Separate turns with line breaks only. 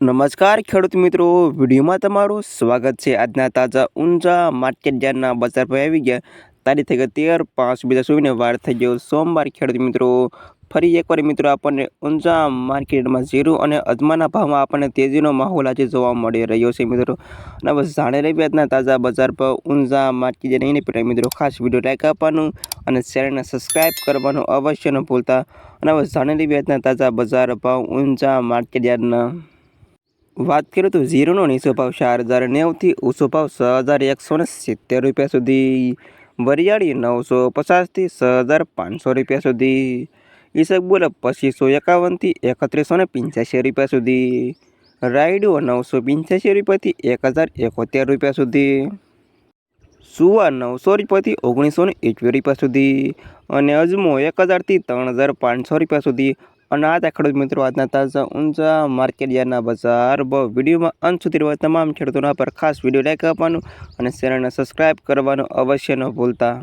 નમસ્કાર ખેડૂત મિત્રો, વિડીયોમાં તમારું સ્વાગત છે. આજના તાજા ઊંઝા માર્કેટ યાર્ડના બજાર પર આવી ગયા. તારીખ થઈ ગઈ તેર પાંચ બીજા સુવીને વાર થઈ ગયો સોમવાર ખેડૂત મિત્રો. ફરી એકવાર મિત્રો આપણને ઊંઝા માર્કેટમાં જીરું અને અજમાના ભાવમાં આપણને તેજીનો માહોલ આજે જોવા મળી રહ્યો છે મિત્રો. અને બસ જાણી રહી આજના તાજા બજાર પર ઊંઝા માર્કેટ નહીં પડે મિત્રો ખાસ વીડિયો લાઈક આપવાનું અને ચેનલને સબસ્ક્રાઈબ કરવાનું અવશ્ય ન ભૂલતા. અને બસ જાણી રહી આજના તાજા બજાર ભાવ ઊંઝા માર્કેટ યાર્ડના વાત કરીએ તો ઝીરોનો નીચો ભાવ ચાર હજાર નેવથી ઊંચો ભાવ છ હજાર એકસો ને સિત્તેર રૂપિયા સુધી. વરિયાળી નવસો પચાસથી છ હજાર પાંચસો રૂપિયા સુધી. ઈસબગુલ પચીસો એકાવનથી એકત્રીસો ને પંચ્યાસી રૂપિયા સુધી. રાયડો નવસો પંચ્યાસી રૂપિયાથી એક હજાર એકોતેર રૂપિયા સુધી. સુવા નવસો રૂપિયાથી ઓગણીસો ને એકવીસ રૂપિયા સુધી. અને અજમો એક હજારથી ત્રણ હજાર પાંચસો રૂપિયા સુધી. અને આ ખેડૂત મિત્રો, આજના તાજા ઊંચા માર્કેટ યાર્ડના બજાર ભાવ વિડીયોમાં અંત સુધી રહેવા તમામ ખેડૂતોના પર ખાસ વીડિયો લાઈક આપવાનું અને ચેનલને સબસ્ક્રાઈબ કરવાનું અવશ્ય ન ભૂલતા.